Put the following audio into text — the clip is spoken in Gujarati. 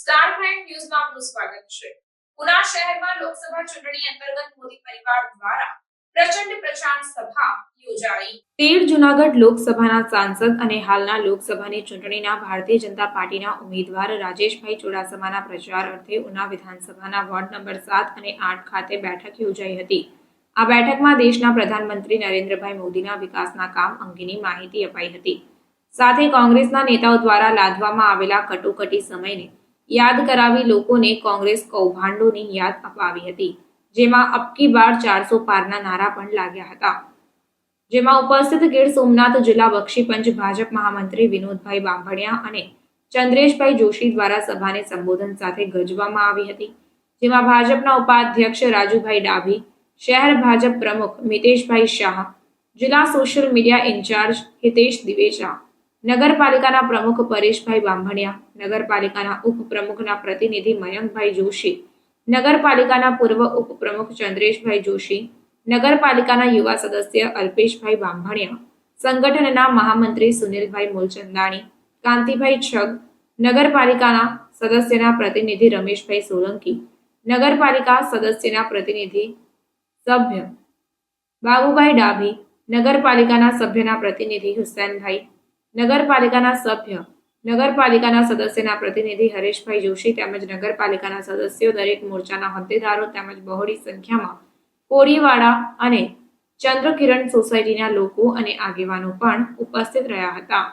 સ્ટાર ન્યૂઝમાં આપનું સ્વાગત છે. પુના શહેરમાં લોકસભા ચૂંટણી અંતર્ગત મોદી પરિવાર દ્વારા પ્રચંડ પ્રચાર સભા યોજાઈ. તેર જુનાગઢ લોકસભાના સાંસદ અને હાલના લોકસભાની ચૂંટણીના ભારતીય જનતા પાર્ટીના ઉમેદવાર રાજેશભાઈ ચુડાસમાના પ્રચાર અર્થે ઉના વિધાનસભાના વોર્ડ નંબર સાત અને આઠ ખાતે બેઠક યોજાઈ હતી. આ બેઠકમાં દેશના પ્રધાનમંત્રી નરેન્દ્રભાઈ મોદીના વિકાસના કામ અંગેની માહિતી અપાઈ હતી. સાથે કોંગ્રેસના નેતાઓ દ્વારા લાદવામાં આવેલા કટોકટી સમયને યાદ કરાવી લોકોને કોંગ્રેસ કૌભાંડોની યાદ અપાવી હતી, જેમાં અબકી બાર ચારસો પારના નારા પણ લાગ્યા હતા. જેમાં ઉપસ્થિત ગીર સોમનાથ જિલ્લા બક્ષીપંચ ભાજપ મહામંત્રી વિનોદભાઈ બાંભણિયા અને ચંદ્રેશભાઈ જોશી દ્વારા સભાને સંબોધન સાથે ગજવામાં આવી હતી, જેમાં ભાજપના ઉપાધ્યક્ષ રાજુભાઈ ડાભી શહેર ભાજપ પ્રમુખ મિતેશભાઈ શાહ, જિલ્લા social media incharge Hitesh Divecha નગરપાલિકાના પ્રમુખ પરેશભાઈ બાંભણિયા, નગરપાલિકાના ઉપપ્રમુખના પ્રતિનિધિ મયંકભાઈ જોશી, નગરપાલિકાના પૂર્વ ઉપપ્રમુખ ચંદ્રેશભાઈ જોશી, નગરપાલિકાના યુવા સદસ્ય અલ્પેશભાઈ બાંભણિયા, સંગઠનના મહામંત્રી સુનિલભાઈ મૂલચંદાણી, કાંતિભાઈ છગ, નગરપાલિકાના સદસ્યના પ્રતિનિધિ રમેશભાઈ સોલંકી, નગરપાલિકા સદસ્યના પ્રતિનિધિ સભ્ય. બાબુભાઈ ડાભી, નગરપાલિકાના સભ્યના પ્રતિનિધિ હુસેનભાઈ, નગરપાલિકાના સભ્ય, નગરપાલિકાના સદસ્યના પ્રતિનિધિ હરેશભાઈ જોશી તેમજ નગરપાલિકાના સદસ્યો દરેક મોરચાના હોદ્દેદારો તેમજ બહોળી સંખ્યામાં કોરીવાડા અને ચંદ્રકિરણ સોસાયટીના લોકો અને આગેવાનો પણ ઉપસ્થિત રહ્યા હતા.